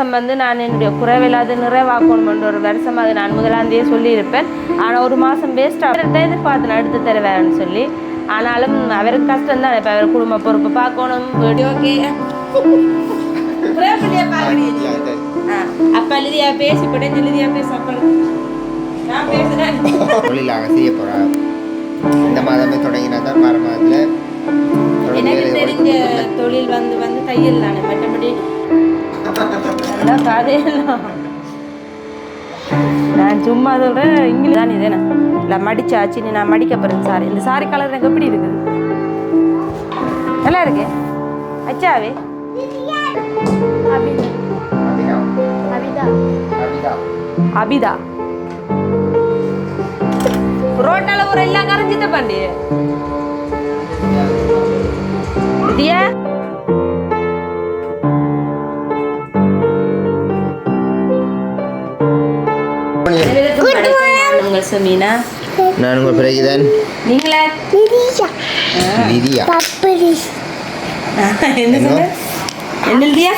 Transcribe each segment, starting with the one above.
வருஷம் வந்து நான் என்னுடைய குறைவில்லாத நிறைவாக்கணும் ஒரு வருஷம் அது நான் முதலாந்தே சொல்லியிருப்பேன். ஆனால் ஒரு மாதம் வேஸ்ட்டாக எதிர்பார்த்தேன் அடுத்து தருவேன்னு சொல்லி. ஆனாலும் அவருக்கு கஷ்டம் தான். இப்போ அவர் குடும்ப பொறுப்பு பார்க்கணும். வீடியோ ஓகே அப்போ எழுதியா பேசி படம் எழுதியா பேச நான் பேசுகிறேன் தொழிலாக செய்ய போகிறார் இந்த மாதமே தொடங்கினா தான் மறு மாதத்தில் எனக்கு தெரிஞ்ச தொழில் வந்து வந்து தையல் தானே மற்றபடி அதான் கதையெல்லாம் நான் சும்மா சொல்கிறேன் இங்கிலீஷ் தான் இதே இல்லை மடிச்சாச்சு நீ நான் மடிக்க போகிறேன் சாரி இந்த சாரி கலர் எனக்கு எப்படி இருக்குது? நல்லா இருக்கு. அச்சாவே? அபிதா. ரோட்டால ஒரு எல்லாம் கரைஞ்சிட்ட பாண்டி தியா சமீனா? நான் உங்கள் பிறகுதான். நீங்களே? லிதியா என்ன சொன்ன? என்ன தியா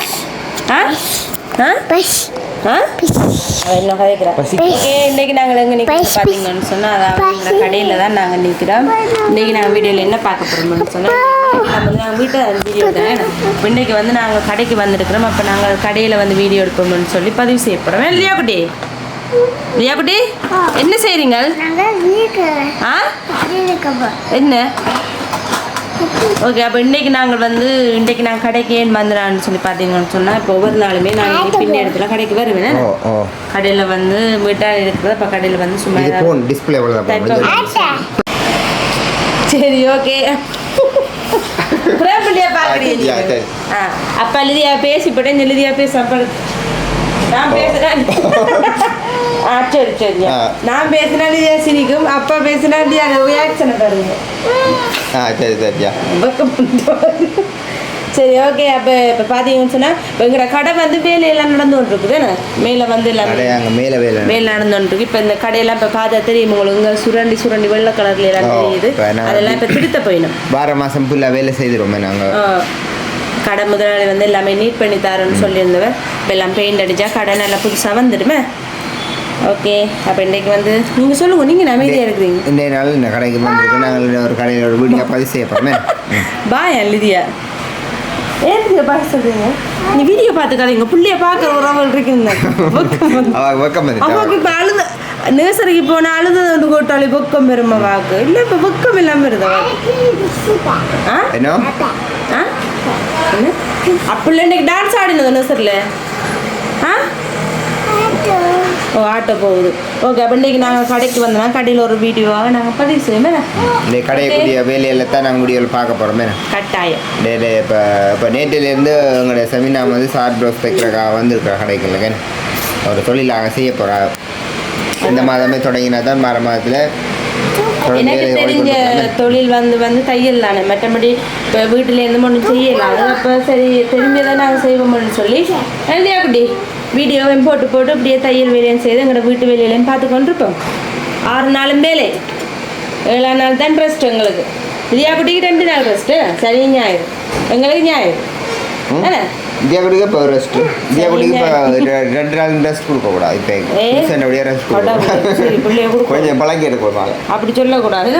ஆ? ஆ? இன்னைக்கு நாங்கள் எங்கே நிற்கிறோம் பார்த்தீங்கன்னு சொன்னால் அதாவது இந்த கடையில் தான் நாங்கள் நிற்கிறோம் இன்னைக்கு நாங்கள் வீடியோவில் என்ன பார்க்க போகிறோம்னு சொன்னால் நாங்கள் வீட்டில் வீடியோ தான்? இன்னைக்கு வந்து நாங்கள் கடைக்கு வந்திருக்கிறோம். அப்போ நாங்கள் கடையில் வந்து வீடியோ எடுப்போம்னு சொல்லி பதிவு செய்ய போகிறோம் இல்லையா குட்டி? இல்லையா குட்டி என்ன செய்கிறீங்க ஆ? என்ன? ஓகே அப்போ இன்னைக்கு நாங்கள் வந்து இன்னைக்கு நான் கடைக்கு ஏன் வந்துடான்னு சொல்லி பார்த்தீங்கன்னு சொன்னால் இப்போ ஒவ்வொரு நாளுமே நான் பின்ன இடத்துல கடைக்கு வருவேன். ஓ ஓ. கடையில் வந்து வீட்டாக இருக்கிறது அப்போ கடையில் வந்து சும்மா டிஸ்பிளே சரி ஓகே பிரேமிலியா பார்க்குறீங்க. ஆ அப்போ எழுதியா பேசிப்பட்டேன் எழுதியா பேச அப்போ நான் பேசுகிறேன் சரி சரி. நான் பேசினா எழுதியா சிரிக்கும் அப்பா பேசினா எழுதியா ரியாக்ஷனை பாருங்க ஆ சரி சரியா சரி ஓகே அப்போ இப்போ பார்த்தீங்கன்னு சொன்னால் எங்களோட கடை வந்து வேலையெல்லாம் நடந்து கொண்டிருக்குது என்ன? மேலே வந்து எல்லாம் மேலே வேலை வேலை நடந்து கொண்டிருக்கு. இப்போ இந்த கடையெல்லாம் இப்போ பார்த்தா தெரியும் உங்களுக்கு? இங்க சுரண்டி சுரண்டி வெள்ளை கலர்ல எல்லாம் தெரியுது. அதெல்லாம் இப்போ திருத்த போயிடும். வார மாதம் ஃபுல்லாக வேலை செய்திருவோமே நாங்கள். கடை முதலாளி வந்து எல்லாமே நீட் பண்ணி தரேன்னு சொல்லியிருந்தவர். இப்போ எல்லாம் பெயிண்ட் அடிச்சா கடை நல்லா புதுசாக வந்துடுமே. ஓகே அப்போ இன்னைக்கு வந்து நீங்கள் சொல்லுங்கள் நீங்கள் அமைதியாக இருக்கிறீங்க. இன்றைய நாள் இந்த கடைக்கு வந்திருக்கு. நாங்கள் ஒரு கடையில் ஒரு வீடியோ பதிவு செய்ய போகிறோமே பாயா லிதியா ஏன் பார்க்க சொல்கிறீங்க நீ வீடியோ பார்த்து கதைங்க புள்ளைய பார்க்குற உறவு இருக்குங்க வெக்கம் வந்து. அவ வெக்கம் அம்மாவுக்கு வந்துட்டா இப்போ அழுத நேசரிக்கு போன அழுத ஒன்று போட்டாலே வெக்கம் பெருமை வாக்கு. இல்லை இப்போ வெக்கம் இல்லாமல் இருந்த வாக்கு ஆ? என்ன? ஆ? அப்படி இன்னைக்கு டான்ஸ் ஆடினது நேசரில் ஆ? ஓ ஆட்டோ போகுது. ஓகே அப்போ இன்னைக்கு நாங்கள் கடைக்கு வந்தோம்னா கடையில் ஒரு வீடியோவாக நாங்கள் பதிவு செய்வோமே இந்த கடையக்கூடிய வேலையில தான் நாங்கள் வீடியோவில் பார்க்க போகிறோமே கட்டாயம். டேலே இப்போ இப்போ நேற்றிலேருந்து எங்களுடைய செமினா வந்து ஷார்ட் ப்ளவுஸ் தைக்கிறக்காக வந்திருக்கிற கடைகளுக்கு ஒரு தொழிலாக செய்ய போகிறா இந்த மாதமே தொடங்கினா தான் மறு மாதத்தில் எனக்கு தெரிஞ்ச தொழில் வந்து வந்து தையல் தானே. மற்றபடி இப்போ வீட்டிலேருந்து ஒன்றும் செய்யலாம் அப்போ சரி தெரிஞ்சதை நாங்கள் செய்வோம்னு சொல்லி இல்லையா அப்படி வீடியோவையும் போட்டு போட்டு அப்படியே தையல் வேலையும் செய்து எங்களோட வீட்டு வேலையிலையும் பார்த்து கொண்டிருப்போம். ஆறு நாளும் வேலை. ஏழாம் நாள் தான் ரெஸ்ட் எங்களுக்கு. இல்லையா குட்டிக்கு ரெண்டு நாள் ரெஸ்ட்டு சரி ஞாயிறு. எங்களுக்கு ஞாயிறு. என்ன இந்தியா குடிக்க இப்போ ரெஸ்ட் இந்தியா குடிக்க இப்போ ரெண்டு நாள் ரெஸ்ட் கொடுக்கக்கூடாது இப்போ ஏ, புருஷனுடைய ரெஸ்ட் கொடுக்கணும். கொஞ்சம் பழக்கி எடுக்கணும் அப்படி சொல்லக்கூடாது.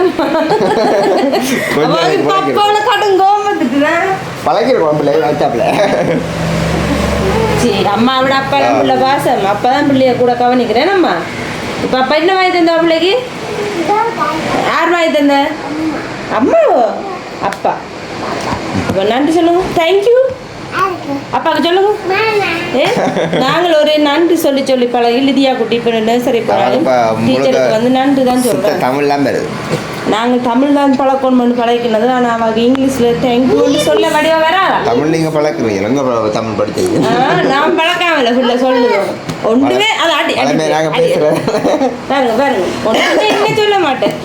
பழக்கி இருக்கணும் பிள்ளை வச்சாப்பில் சரி அம்மா விட அப்பா தான் பிள்ளை பாசம். அப்பா தான் பிள்ளைய கூட கவனிக்கிறேன் அம்மா இப்போ அப்பா என்ன வாங்கி தந்தா பிள்ளைக்கு? யார் வாங்கி தந்த? அம்மாவோ? அப்பா. அப்போ நன்றி சொல்லுங்க. தேங்க்யூ அப்பாவுக்கு சொல்லுங்க. நாங்கள் ஒரு நன்றி சொல்லி சொல்லி பழகி லிதியா குட்டி இப்போ நர்சரி டீச்சருக்கு வந்து நன்றி தான் சொல்கிறேன் தமிழ்லாம் வருது நாங்கள் தமிழ் தான் பழக்கணும்னு பழகினது. ஆனால் அவங்க இங்கிலீஷில் தேங்க்யூன்னு சொல்ல வடிவா வராதா தமிழ் நீங்கள் பழக்கிறீங்க. எங்கே தமிழ் படிச்சீங்க நான் பழக்காமல ஃபுல்ல சொல்லுவோம் ஒன்றுமே அது அடி நாங்கள் பேசுகிறோம் பாருங்க பாருங்க. ஒன்றுமே என்ன சொல்ல மாட்டேன்.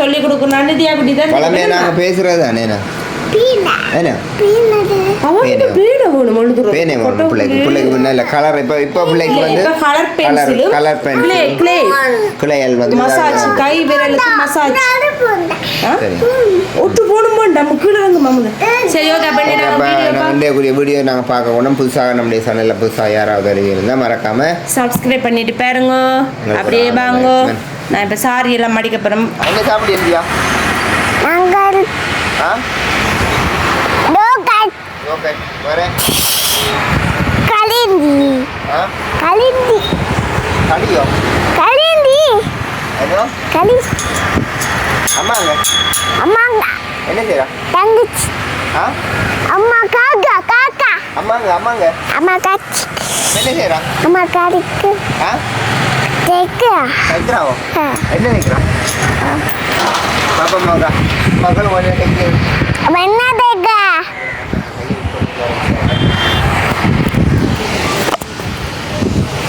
சொல்லி கொடுக்கணும் நிதியா குட்டி தான் பேசுகிறது தானே கலர் இப்போ இப்போ பிள்ளைக்கு வந்து கலர் பென்சிலும் கலர் பென்சில் clay. கிளையல் வந்து மசாஜ் கை விரலுக்கு மசாஜ் ஆ? சரி ஒட்டு போடுமா நம்ம கீழே சரி ஓகே அப்ப நீ அப்போ வீடியோ நான் இன்றைய வீடியோ நாங்கள் பார்க்க போனோம் புதுசாக நம்முடைய சேனலில் யாராவது அறிவி இருந்தால் மறக்காமல் சப்ஸ்கிரைப் பண்ணிட்டு பாருங்க அப்படியே வாங்க. நான் இப்போ சாரி எல்லாம் மடிக்க போகிறேன் என்ன சாப்பிட்டு இருந்தியா ஆ கலிந்தி ஆ கலிந்தி கடியோ கலிந்தி ஏதோ கலி அம்மாங்க அம்மாங்க என்ன செய்யறா தங்கச்சி அம்மா காக்கா காக்கா அம்மாங்க அம்மாங்க அம்மா காச்சி என்ன செய்யறா அம்மா காடிக்கு ஆ கேக்கு நிற்கிறாவோ என்ன நிற்கிறா பாப்பா மகா மகள் நிற்கிறது அவன் என்ன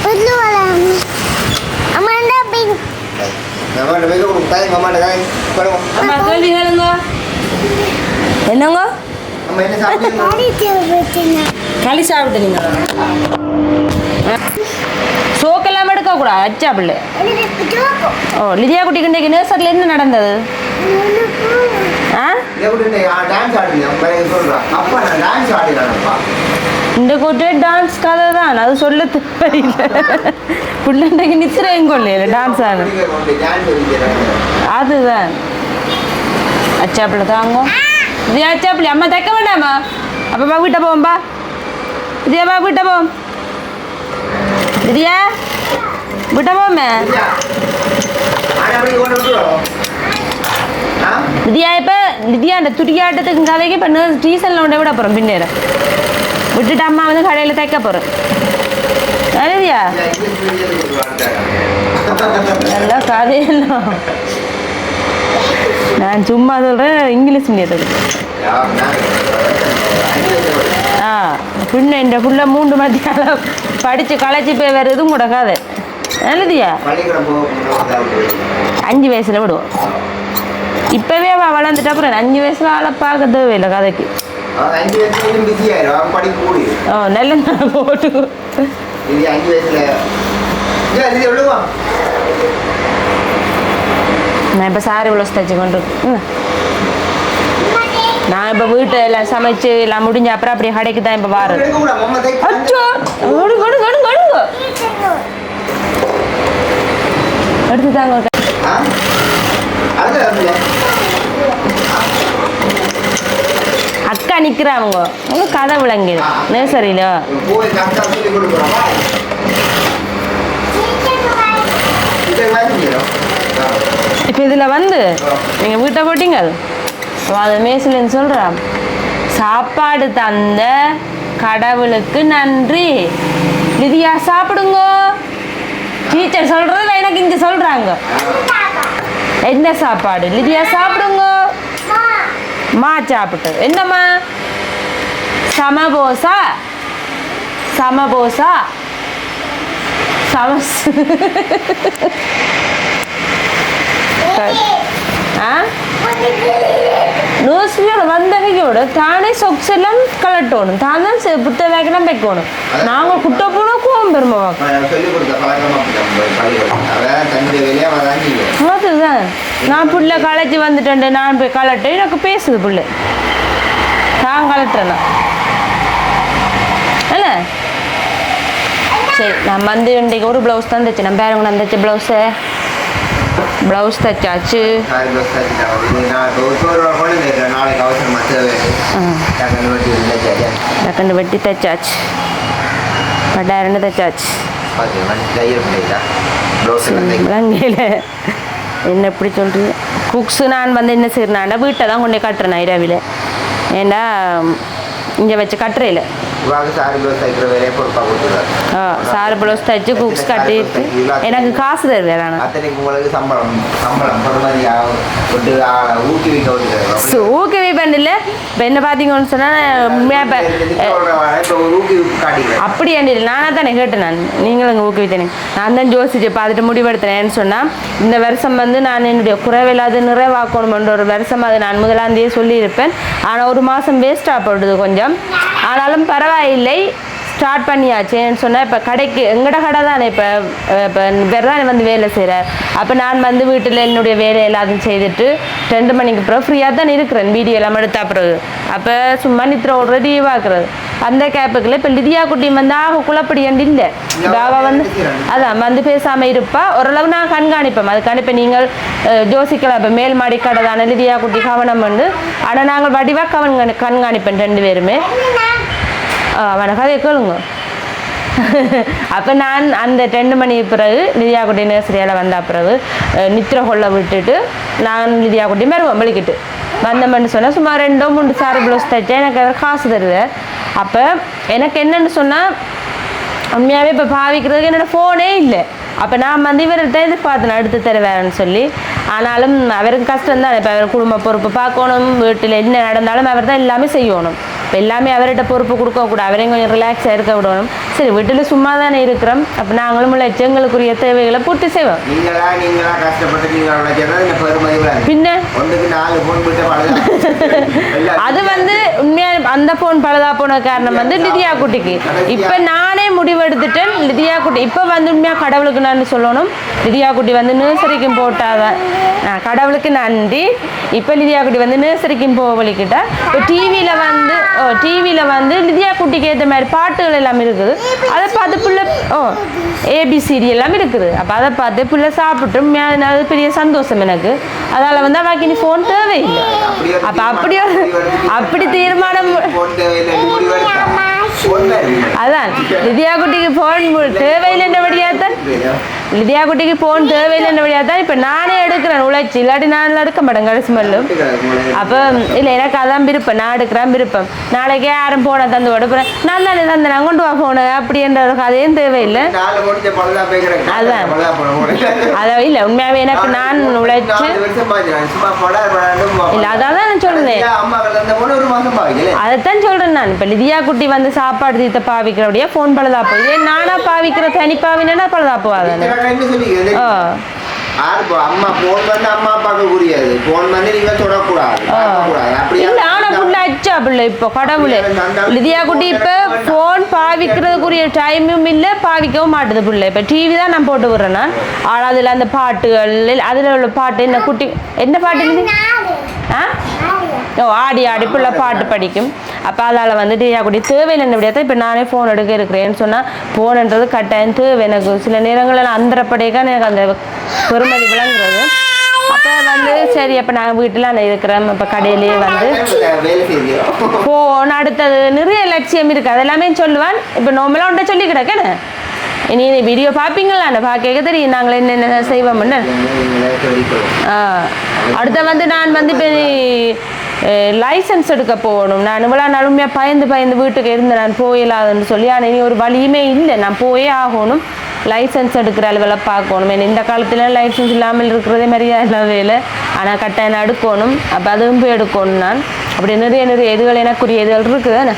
புல்லு வளம் அம்மா என்ன பிங் அம்மாட்ட போய் கொடுக்கும் தாய் அம்மாட்ட தாய் கொடுக்கும் அம்மா கேள்வி கேளுங்க என்னங்க அம்மா என்ன சாப்பிட்டீங்க காடி தேவைப்பட்டுனா களி சாப்பிட்டு நீங்க சோக்கெல்லாம் எடுக்க கூடாது அச்சா பிள்ளை ஓ லிதியா குட்டிக்கு இன்றைக்கு நேசரில் என்ன நடந்தது ஆ டான்ஸ் சொல்கிறா அப்பா நான் டான்ஸ் ஆடினானப்பா இந்த கூட்டே டான்ஸ் கதை தான். அது சொல்ல தெரியல. பிள்ளைண்டைக்கு நிச்சயம் கொள்ளையில டான்ஸ் ஆடு அதுதான். அச்சாப்பிள்ள தாங்க இது அச்சாப்பிள்ளி அம்மா தைக்க வேண்டாமா? அப்பா வீட்டை போவோம்பா இதியாப்பா வீட்டை போவோம்? இதியா? வீட்டை போவோமே? ஆனா அப்படி நிதியா இப்போ? நிதியா அந்த துடியாட்டத்துக்கு கதைக்கு இப்போ நர்ஸ் டீசனில் உண்டை விட அப்புறம் பின்னேற விட்டுட்டு அம்மா வந்து கடையில் தைக்க போகிறேன் நிதியா நல்லா கதையெல்லாம் நான் சும்மா சொல்கிறேன் இங்கிலீஷ் மீடியத்துக்கு ஆ பின்ன இந்த புள்ள மூன்று மத்தியானம் படித்து களைச்சி போய் வேறு எதுவும் கூட கதை எழுதியா அஞ்சு வயசில் விடுவோம் இப்போவே அவள் வளர்ந்துட்ட அப்புறம் அஞ்சு வயசில் அவளை பார்க்க தேவையில்லை கதைக்கு இது எவ்வளவா நான் இப்போ சாரி இவ்வளோ தைச்சு கொண்டு. நான் இப்போ வீட்டை எல்லாம் சமைச்சு எல்லாம் முடிஞ்ச அப்புறம் அப்படியே கடைக்கு தான் இப்போ வாரது அச்சோ கடுங்க எடுத்து தாங்க ஒரு அக்கா நிற்கிறாங்க அவங்க கதை விளங்குது நர்சரியில். இப்போ இதில் வந்து நீங்கள் வீட்டை போட்டீங்க. அது மேசிலன்னு சொல்கிறான் சாப்பாடு தந்த கடவுளுக்கு நன்றி. லிதியா சாப்பிடுங்க. டீச்சர் சொல்கிறது எனக்கு இங்கே சொல்கிறாங்க என்ன சாப்பாடு? லிதியா சாப்பிடுங்க. மா சாப்பிட்டு. என்னம்மா? சமபோசா? சமபோசா? சமஸ். நர்சரியோட வந்தகையோட தானே சொக்ஸ் எல்லாம் கலட்டணும். தான் தான் புத்தகெல்லாம் வைக்கணும். நாங்கள் குட்ட போனால் கோவம் பெருமா சொல்லிக் கொடுத்த பழக்கம் அப்படிதான் பள்ளிக்கூடம். அவன் தன்னுடைய வேலையை அவன் தான் செய்யும் அதுதான். நான் புள்ள காலேஜ் வந்துட்டேன் நான் போய் கலட்டு எனக்கு பேசுது புள்ள. நான் கலட்டுறேன்? என்ன? சரி நான் வந்து இன்றைக்கு ஒரு ப்ளவுஸ் தான் தைச்சேன். நான் பேரங்க நான் தைச்ச ப்ளவுஸை ப்ளவுஸ் தைச்சாச்சு. நாலு பஸ் தச்சுட்டாங்க இது நான் இப்போ ஒரு ரூபா கொண்டு வந்துருக்கேன் நாளைக்கு அவசரமாக தேவை. டக்குன்னு வட்டி தைச்சாச்சு. பட்டாயிரண்டு தைச்சாச்சு. பார்த்து என்ன எப்படி சொல்கிறது குக்ஸு நான் வந்து என்ன செய்யறேன்னா வீட்டை தான் கொண்டு கட்டுறேன் இரவில். ஏண்டா இங்கே வச்சு கட்டுறையில் இவாக்கு சாரி ப்ளவுஸ் தைக்கிற வேலையை பொறுப்பாக கொடுத்துருக்காரு ஆ சாரி ப்ளவுஸ் தைச்சு குக்ஸ் கட்டிட்டு எனக்கு காசு தருது நான் அத்தனைக்கு உங்களுக்கு சம்பளம் சம்பளம் பொறுமதி விட்டு ஆளை ஊக்குவிக்க விட்டுருக்காரு ஊக்குவிப்பேன் இல்லை இப்போ என்ன பார்த்தீங்கன்னு சொன்னால் இப்போ இப்போ அப்படி அண்டி நானாக தானே கேட்டேன் நான் நீங்களும் ஊக்குவித்தேனே நான் தான் யோசிச்சு பார்த்துட்டு முடிவெடுத்தேன்னு சொன்னால் இந்த வருஷம் வந்து நான் என்னுடைய குறைவில்லாத நிறைவாக்கணுமென்ற ஒரு வருஷம் அது நான் முதலாம் தேதி சொல்லியிருப்பேன் ஆனால் ஒரு மாதம் வேஸ்ட்டாக போடுது கொஞ்சம் ஆனாலும் பரவாயில்லை ஸ்டார்ட் பண்ணியாச்சேன்னு சொன்னால் இப்போ கடைக்கு எங்கட கடை தானே இப்போ இப்போ வெறானே வந்து வேலை செய்கிறார் அப்போ நான் வந்து வீட்டில் என்னுடைய வேலை எல்லாத்தையும் செய்துட்டு ரெண்டு மணிக்கு பிறகு ஃப்ரீயாக தான் இருக்கிறேன். வீடியோ எல்லாம் எடுத்த பிறகு. அப்போ சும்மா நித்திர ஓடுற லீவாக்குறது அந்த கேப்புக்குள்ள இப்போ லிதியா குட்டி வந்து ஆக குழப்படியண்டு இல்லை. அவள் வந்து அதான் வந்து பேசாமல் இருப்பா. ஓரளவு நான் கண்காணிப்பேன். அதுக்கான இப்போ நீங்கள் அஹ், யோசிக்கலாம். இப்போ மேல் மாடி கடை தானே லிதியா குட்டி கவனம் வந்து ஆனால் நாங்கள் வடிவாக கவன் கண்காணிப்பேன் ரெண்டு பேருமே. அவனை கதையை கேளுங்க. அப்போ நான் அந்த ரெண்டு மணி பிறகு லிதியாக்குட்டி நர்சரியால் வந்த பிறகு நித்திர கொள்ள விட்டுட்டு நான் லிதியாக்குட்டி மருவம் வலிக்கிட்டு வந்தமன்னு சொன்னால் சும்மா ரெண்டோ மூணு சாரி ப்ளவுஸ் தைச்சேன் எனக்கு அவர் காசு தருவேன் அப்போ எனக்கு என்னென்னு சொன்னால் உண்மையாகவே இப்போ பாவிக்கிறதுக்கு என்னோட ஃபோனே இல்லை. அப்போ நான் வந்து இவர்கிட்ட எதிர்பார்த்தேன் அடுத்து தருவேன்னு சொல்லி. ஆனாலும் அவருக்கு கஷ்டம் தான் இப்போ அவர் குடும்ப பொறுப்பு பார்க்கணும் வீட்டில் என்ன நடந்தாலும் அவர் தான் எல்லாமே செய்யணும். இப்போ எல்லாமே அவர்கிட்ட பொறுப்பு கொடுக்கக்கூடாது அவரையும் கொஞ்சம் ரிலாக்ஸாக இருக்க விடணும். சரி வீட்டில் சும்மா தானே இருக்கிறோம். அப்போ நாங்களும் உழைச்சி எங்களுக்குரிய தேவைகளை பூர்த்தி செய்வோம். பின்ன? அது வந்து உண்மையா அந்த ஃபோன் பழுதா போன காரணம் வந்து லிதியா குட்டிக்கு. இப்போ நானே முடிவெடுத்துட்டேன். லிதியா குட்டி இப்போ வந்து உண்மையா கடவுளுக்கு நன்றி சொல்லணும். லிதியா குட்டி வந்து நர்சரிக்கும் போட்டாதான் கடவுளுக்கு நன்றி. இப்போ லிதியா குட்டி வந்து நர்சரிக்கும் போக வலிக்கிட்டா இப்போ டிவியில் வந்து டிவியில் வந்து லிதியா குட்டிக்கு ஏற்ற மாதிரி பாட்டுகள் எல்லாம் இருக்குது. அதை பார்த்து பிள்ளை ஓ ஏபிசிடி எல்லாம் இருக்குது. அப்போ அதை பார்த்து பிள்ளை சாப்பிட்டு உண்மையா அது பெரிய சந்தோஷம் எனக்கு. அதால் வந்து அவளுக்கு இனி ஃபோன் தேவையில்லை. அப்ப அப்படி அப்படி தீர்மானம். அதான். லிதியா குட்டிக்கு ஃபோன் தேவையில்லைன்றபடியா தான் லிதியா குட்டிக்கு ஃபோன் தேவையில்லைன்றபடியா தான் இப்போ நானே எடுக்கிறேன் உழைச்சி இல்லாட்டி நான் எடுக்க மாட்டேன் கடைசி மல்லும் அப்போ இல்லை எனக்கு அதான் விருப்பம் நான் எடுக்கிறேன் விருப்பம் நாளைக்கே யாரும் போனை தந்து விடுப்புறேன் நான் தானே தந்தேன் நான் கொண்டு வா ஃபோனு அப்படின்ற ஒரு கதையும் தேவையில்லை அதான். பழுதா போன போன அதை இல்லை உண்மையாகவே எனக்கு நான் உழைச்சி இல்லை அதான் நான் போன பாய்க்கல அதைத்தான் சொல்றேன் நான் இப்போ லிதியா குட்டி வந்து சாப்பாடு தீர்த்த பாவிக்கிறபடியா ஃபோன் பழுதா போகுது ஏன் நானா பாவிக்கிற தனி பாவினா பழுதா போகாதானே சொல்லி ஆ யாரு போ- அம்மா போன் வந்து அம்மா அப்பாவுக்கு புரியாது. போன் வந்து நீங்க தொடக்கூடாது. ஆனா புள்ள அச்சா பிள்ளை இப்போ? கடவுளே. லிதியா குட்டி இப்போ ஃபோன் பாவிக்கிறதுக்குரிய டைமும் இல்லை பாவிக்கவும் மாட்டுது பிள்ளை. இப்போ டிவி தான் நான் போட்டு விடுறேன் நான் ஆனால் அதில் அந்த பாட்டுகள் அதில் உள்ள பாட்டு என்ன குட்டி என்ன பாட்டு? ஆ? ஓ ஆடி ஆடி பிள்ளை பாட்டு படிக்கும். அப்போ அதால் வந்து டியா குட்டி தேவையில்லை விடையா இப்போ நானே ஃபோன் எடுக்க இருக்கிறேன்னு சொன்னால் ஃபோனுன்றது கட்டாயம் தேவை. எனக்கு சில நேரங்களில் அந்தரப்படையாக எனக்கு அந்த பெருமதி விளங்குறது. அப்போ வந்து சரி அப்போ நாங்கள் வீட்டில் நான் இருக்கிறேன். இப்போ கடையிலேயே வந்து ஃபோன் அடுத்தது நிறைய லட்சியம் இருக்குது அதெல்லாமே சொல்லுவான். இப்போ நார்மலாக உண்ட சொல்லி கிடக்கேன்னு இனி வீடியோ பார்ப்பீங்களா? பார்க்க தெரியும். நாங்கள் என்னென்ன செய்வோம்னு அடுத்த வந்து நான் வந்து இப்போ லைசன்ஸ் எடுக்க போகணும். நான் இவ்வளோ நாளுமே பயந்து பயந்து வீட்டுக்கு இருந்து நான் போயிடலாதுன்னு சொல்லி ஆனால் இனி ஒரு வழியுமே இல்லை. நான் போயே ஆகணும். லைசன்ஸ் எடுக்கிற அளவில் பார்க்கணும். ஏன்னா இந்த காலத்தில் லைசன்ஸ் இல்லாமல் இருக்கிறதே மரியாதை இல்லாத வேலை. ஆனால் கட்டாயம் எடுக்கணும். அப்போ அதுவும் போய் எடுக்கணும் நான். அப்படி நிறைய நிறைய இதுகள் எனக்குரிய இதுகள் இருக்குதானே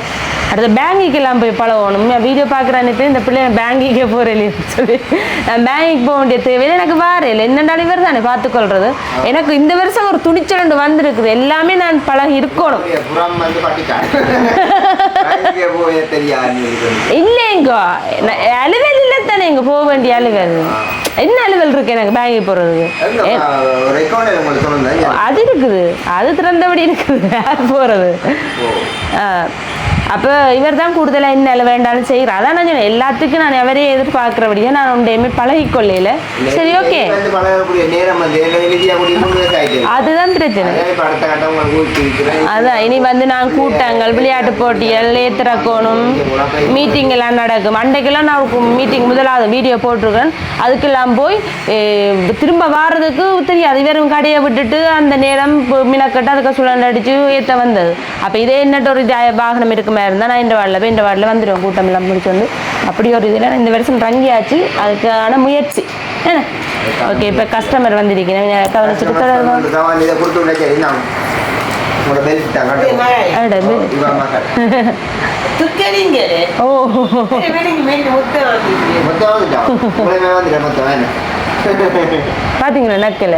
அடுத்து பேங்கிக்கெல்லாம் போய் பழகணும். வீடியோ பார்க்குறான்னு இந்த பிள்ளை பேங்கிக்கே போகிறேன் சொல்லி. நான் பேங்கிக்கு போக வேண்டிய தேவையில்லை எனக்கு வார இல்லை. என்னென்ன இவர் தானே பார்த்துக்கொள்றது. எனக்கு இந்த வருஷம் ஒரு துணிச்சல் ஒன்று வந்திருக்குது. எல்லாமே நான் பழகி இருக்கணும். இல்லைங்கோ அலுவல் இல்லை தானே இங்கே போக வேண்டிய அலுவல் என்ன அலுவல் இருக்கு எனக்கு பேங்கிக்கு போகிறதுக்கு அது இருக்குது. அது திறந்தபடி இருக்குது. போகிறது அப்போ இவர் தான் கூடுதலாக என்ன வேண்டாலும் செய்கிறார் அதான் நான் சொன்னேன். எல்லாத்துக்கும் நான் எவரே எதிர்பார்க்குறபடியே நான் உண்டையுமே பழகிக்கொள்ளையில சரி ஓகே. அதுதான் பிரச்சனை. அதான் இனி வந்து நான் கூட்டங்கள் விளையாட்டு போட்டிகள் ஏத்திரக்கோணும் மீட்டிங் எல்லாம் நடக்கும். அன்றைக்கெல்லாம் நான் மீட்டிங் முதலாவது வீடியோ போட்டிருக்கேன் அதுக்கெல்லாம் போய் திரும்ப வாரதுக்கு தெரியாது. வெறும் கடையை விட்டுட்டு அந்த நேரம் மினக்கட்டு அதுக்கு சுழண்டு அடிச்சு ஏற்ற வந்தது. அப்போ இதே என்னட்ட ஒரு வாகனம் இருக்குமே கூட்டமாக இருந்தால் நான் இந்த வார்டில் போய் இந்த வார்டில் வந்துடுவேன் கூட்டம் எல்லாம் முடிச்சு வந்து அப்படி ஒரு இதில் இந்த வருஷம் ரங்கியாச்சு அதுக்கான முயற்சி. என்ன? ஓகே இப்போ கஸ்டமர் வந்திருக்கிறேன். கவனிச்சுட்டு என்ன? பார்த்தீங்களா நக்கல?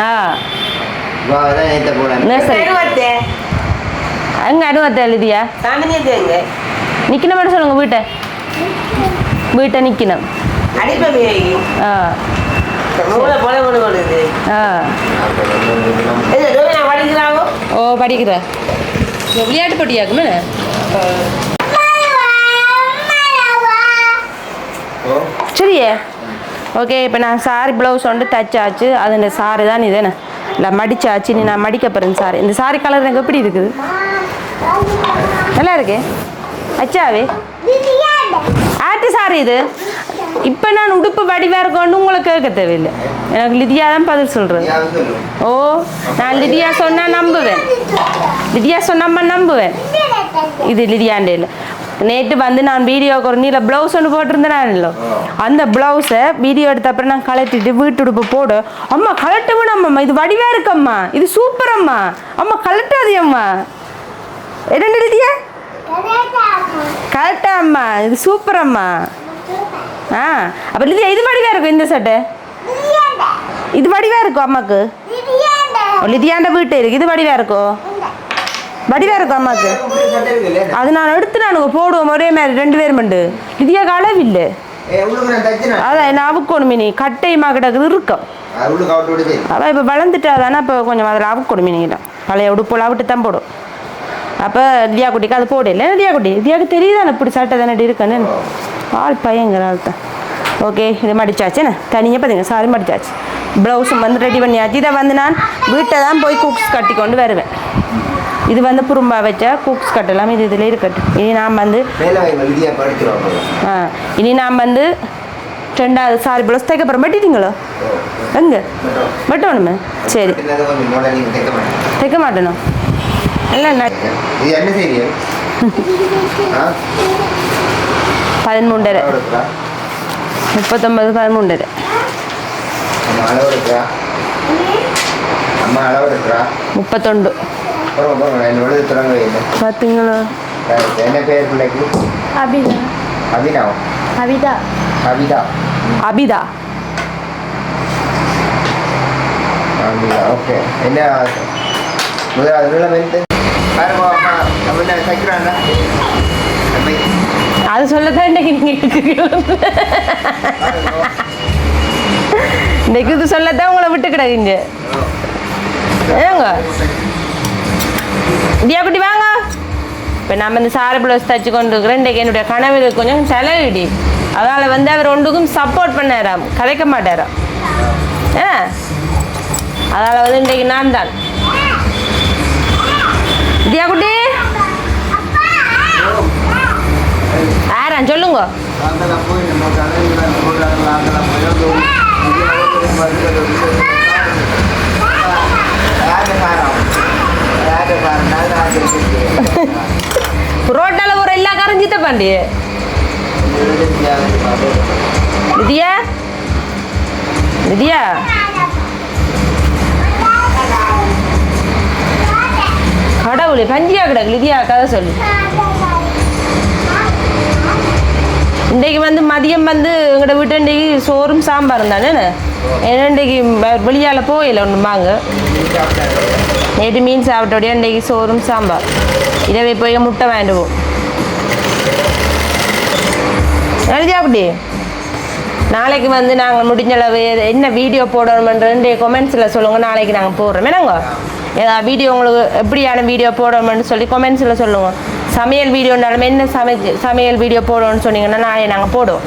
ஆ. அங்கே அனுபவத்தை எழுதியா? நிற்கணும் மட்டும் சொல்லுங்க வீட்டை. வீட்டை அடிப்பமே ஆ. ஓ படிக்கிற. விளையாட்டு போட்டியாக்குமே ஓ. சரியே. ஓகே இப்போ நான் சாரி ப்ளவுஸ் வந்து தச்சாச்சு அது இந்த சாரி தான் இதுன்னு இல்லை மடிச்சாச்சு நீ நான் மடிக்க போகிறேன் சாரி. இந்த சாரி கலர் எனக்கு எப்படி இருக்குது? நல்லா இருக்கு? அச்சாவே? ஆட்டு சாரி இது. இப்போ நான் உடுப்பு வடிவாக இருக்கோன்னு உங்களை கேட்க தேவையில்லை. எனக்கு லிதியா தான் பதில் சொல்கிறது ஓ நான் லிதியா சொன்னால் நம்புவேன். லிதியா சொன்னாம நம்புவேன். இது லிதியாண்டே நேற்று வந்து நான் வீடியோக்கு ஒரு நீல ப்ளவுஸ் ஒன்று போட்டிருந்தேன் இல்லை அந்த ப்ளவுஸை வீடியோ எடுத்த அப்புறம் நான் கலட்டிட்டு வீட்டு உடுப்பு போடு. அம்மா கலட்ட விடாமம்மா இது வடிவா இருக்கம்மா. இது சூப்பர் அம்மா. அம்மா கலட்டாதே அம்மா. என்ன லிதியா கரெக்டா அம்மா. இது சூப்பர் அம்மா. ஆ. அப்போ லிதியா இது வடிவா இருக்கும் இந்த சட்டை இது வடிவா இருக்கும் அம்மாக்கு? லிதியாண்ட. வீட்டு இருக்கு. இது வடிவா இருக்கும் வடிவா இருக்கும் அம்மாக்கு அது நான் எடுத்து நான் போடுவோம் ஒரே மாதிரி ரெண்டு பேரும் ஏ உள்ளுக்கு நான் தச்சுனேன் அதான் என்ன அவுக்கணும் மினி கட்டையுமா கிடக்குது இருக்கும் அவுட்டு அவள் இப்போ வளர்ந்துட்டா தானே இப்போ கொஞ்சம் அதில் அவுக்கணும் மினிக்கிட்ட பழைய உடுப்புல விட்டு தான் போடும். அப்போ லியா குட்டிக்கு அது போடல லியா குட்டி லியாவுக்கு தெரியுதானே இப்படி சட்டை தானே இருக்குன்னு? ஆள் பையங்கிற ஆள் தான் ஓகே இது மடிச்சாச்சு என்ன? தனியாக பார்த்தீங்க சாரி மடிச்சாச்சு. ப்ளவுஸும் வந்து ரெடி பண்ணியாச்சு. இதை வந்து நான் வீட்டை தான் போய் குக்ஸ் கட்டி கொண்டு வருவேன். இது வந்து புரும்பா வச்சா குக்ஸ் கட்டலாம். இது இதில் இருக்கட்டும். இனி நாம் வந்து ஆ இனி நாம் வந்து ரெண்டாவது சாரி ப்ளவுஸ் தைக்க போகிறோம் வெட்டிட்டீங்களோ? எங்கே? வெட்டணுமே? சரி. தைக்க மாட்டேனோ? இல்லை எடுக்கிறா? முப்பத்தொம்பது எடுக்கிறா? முப்பத்தொண்டு பார்த்தீங்களா என்ன பேர் பிள்ளைக்கு? அபிதா. அபிதா? கவிதா அபிதா. அபிதா. ஓகே. என்ன முதலாவது அது சொல்லத்தான் இன்னைக்கு இது சொல்லத்தான் உங்களை விட்டு கிடக்குங்க ஏங்க? இந்தியா குட்டி வாங்க இப்போ நம்ம இந்த சாரி ப்ளவுஸ் தச்சு கொண்டு இருக்கிறேன் இன்றைக்கு என்னுடைய கனவு கொஞ்சம் செலவிடி அதால் வந்து அவர் ஒன்றுக்கும் சப்போர்ட் பண்ணாராம் கலைக்க மாட்டாராம் ஏ அதால் வந்து இன்றைக்கு நான் தான் இடியா குட்டி ஆறாம் சொல்லுங்க அங்கெல்லாம் ரோட்டால ஒரு எல்லா காரம் சித்த பாண்டி. நிதியா நிதியா கடவுளே பஞ்சியா கிடக்கு லிதியா கதை சொல்லு. இன்றைக்கு வந்து மதியம் வந்து எங்களோட வீட்டு இன்றைக்கு சோறும் சாம்பாரும் தானே? ஏன்னா இன்றைக்கு வெளியால் போயில ஒன்று வாங்க நேற்று மீன் சாப்பிட்டோடய இன்றைக்கு சோறும் சாம்பார் இரவே போய் முட்டை வாங்கிடுவோம் எழுதியா அப்படி நாளைக்கு வந்து நாங்கள் முடிஞ்ச அளவு என்ன வீடியோ போடணுமென்றே கொமெண்ட்ஸில் சொல்லுங்கள் நாளைக்கு நாங்கள் போடுறோம் என்னங்க ஏதாவது வீடியோ உங்களுக்கு எப்படியான வீடியோ போடணும்னு சொல்லி கொமெண்ட்ஸில் சொல்லுங்கள் சமையல் வீடியோனாலுமே என்ன சமைச்சு சமையல் வீடியோ போடணும்னு சொன்னீங்கன்னா நாளை நாங்கள் போடுவோம்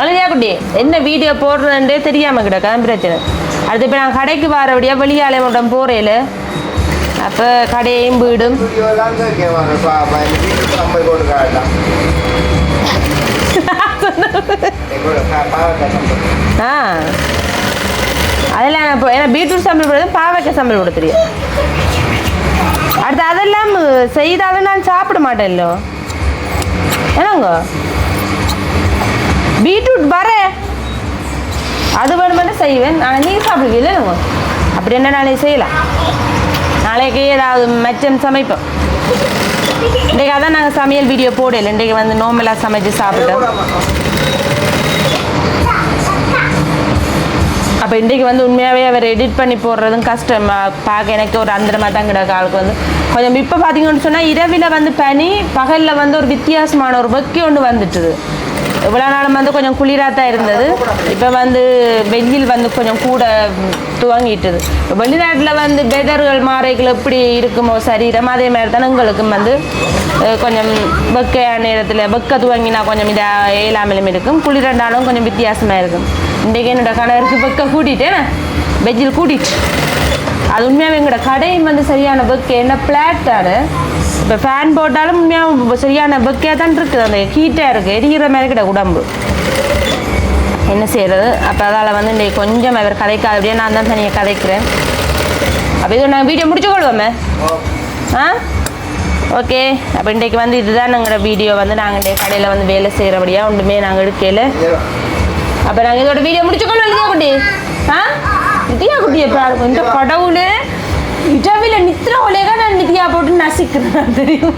அழுதியா குட்டி என்ன வீடியோ போடுறதுன்றே தெரியாமல் கிடக்கா பிரச்சனை அடுத்து இப்போ நாங்கள் கடைக்கு வரபடியாக வெளியாலே மட்டும் போகிறேன் அப்போ கடையும் வீடும் வீடியோலாம் கேட்குவாங்க பா பா இந்த வீட்டுக்கு சம்பல் கொடுக்காதான் பாவக்காய் சம்பல் ஆ அதில் நான் இப்போ ஏன்னா பீட்ரூட் சம்பல் போடுறது பாவைக்காய் சம்பல் போட தெரியும் அடுத்து அதெல்லாம் செய்தாலும் நான் சாப்பிட மாட்டேன்லோ என்னங்க பீட்ரூட் வர அது வேணுமென்னு செய்வேன் ஆனால் நீ சாப்பிடுவீல்ல என்னங்க அப்படி என்ன நாளைக்கு செய்யலாம் நாளைக்கு ஏதாவது மச்சம் சமைப்போம். இன்றைக்கு அதான் நாங்கள் சமையல் வீடியோ போடல. இன்றைக்கு வந்து நோம்பலாக சமைச்சு சாப்பிட்டோம். அப்போ இன்றைக்கு வந்து உண்மையாகவே அவர் எடிட் பண்ணி போடுறதும் கஷ்டம். பார்க்க எனக்கு ஒரு அந்தரமாக தான் கிடக்கு ஆளுக்கு வந்து. கொஞ்சம் இப்போ பார்த்தீங்கன்னு சொன்னால் இரவில் வந்து பனி பகலில் வந்து ஒரு வித்தியாசமான ஒரு வெக்கி ஒன்று வந்துட்டுது. இவ்வளோ நாளும் வந்து கொஞ்சம் குளிராக தான் இருந்தது. இப்போ வந்து வெயில் வந்து கொஞ்சம் கூட துவங்கிட்டுது. வெளிநாட்டில் வந்து வெதர்கள் மாறைகள் எப்படி இருக்குமோ சரீரம் அதே மாதிரி தானே உங்களுக்கும் வந்து கொஞ்சம் வெக்க நேரத்தில் வெக்க துவங்கினா கொஞ்சம் இதாக இயலாமலும் இருக்கும். குளிரண்டாலும் கொஞ்சம் வித்தியாசமாக இருக்கும். இன்றைக்கு என்னோட கணவருக்கு வெக்க கூட்டிட்டேன் வெஜ்ஜில் கூட்டிட்டு அது உண்மையாகவே எங்களோட கடையும் வந்து சரியான வெக்க என்ன பிளாட்டாடு இப்போ ஃபேன் போட்டாலும் உண்மையாக சரியான வெக்கையாக தான் இருக்குது. அந்த ஹீட்டாக இருக்குது எரிகிற மாதிரி கிட்ட உடம்பு. என்ன செய்கிறது அப்போ அதால் வந்து இன்றைக்கு கொஞ்சம் அவர் கதைக்காது அப்படியே நான் தான் தனியாக கதைக்கிறேன். அப்போ இது நாங்கள் வீடியோ முடிச்சு கொள்வோமே. ஆ? ஓகே அப்போ இன்றைக்கு வந்து இதுதான் எங்களோட வீடியோ வந்து நாங்கள் இன்றைய கடையில் வந்து வேலை செய்கிறபடியாக ஒன்றுமே நாங்கள் எடுக்கல. அப்போ நாங்கள் இதோட வீடியோ முடிச்சுக்கொள்ளோம் இல்லையா குட்டி. ஆ? இதையா குட்டியை பாருங்க. இந்த கடவுளே. இடவில நித்திர ஒலையாக நான் நிதியா போட்டு நசிக்கிறேன் தெரியும்?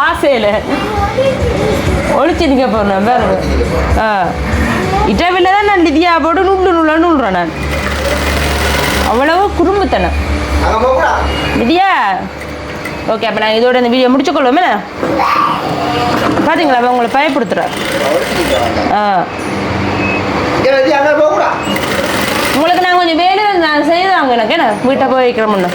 ஆசையில். ஒழிச்சு நிற்க போகிறேன் பாருங்க ஆ. இடவில தான் நான் நிதியா போட்டு நூல் நூலாக நூல்றேன் நான். அவ்வளவு குறும்புத்தனம். நிதியா? ஓகே அப்போ நான் இதோட இந்த வீடியோ முடிச்சுக்கொள்வோமே பார்த்தீங்களா அவன் உங்களை பயப்படுத்துகிறேன் ஆ. உங்களுக்கு நான் கொஞ்சம் வேலை நான் செய்தாங்க எனக்கு என்ன வீட்டை போய் வைக்கிறோம்னு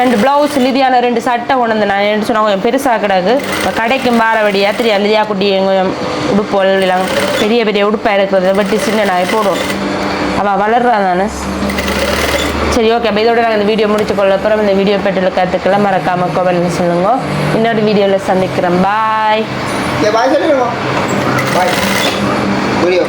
ரெண்டு ப்ளவுஸ் லிதியான ரெண்டு சட்டை கொண்டு வந்து நான் என்ன சொன்னால் கொஞ்சம் பெருசாக கிடக்கு. இப்போ கடைக்கும் பாரவடியா யாத்திரியா லிதியா குட்டி கொஞ்சம் உடுப்பு எல்லாம் பெரிய பெரிய உடுப்பாக இருக்கிறத வெட்டி சின்ன நான் போடும். அவள் வளர்றான் நான் சரி ஓகே அப்போ இதோட நாங்கள் இந்த வீடியோ முடிச்சுக்கொள்ள அப்புறம் இந்த வீடியோ பெட்டில் கற்றுக்கலாம் மறக்காமல் கோவில் சொல்லுங்க. இன்னொரு வீடியோவில் சந்திக்கிறேன் பாய் பாய் சொல்லுங்க. பாய் வீடியோ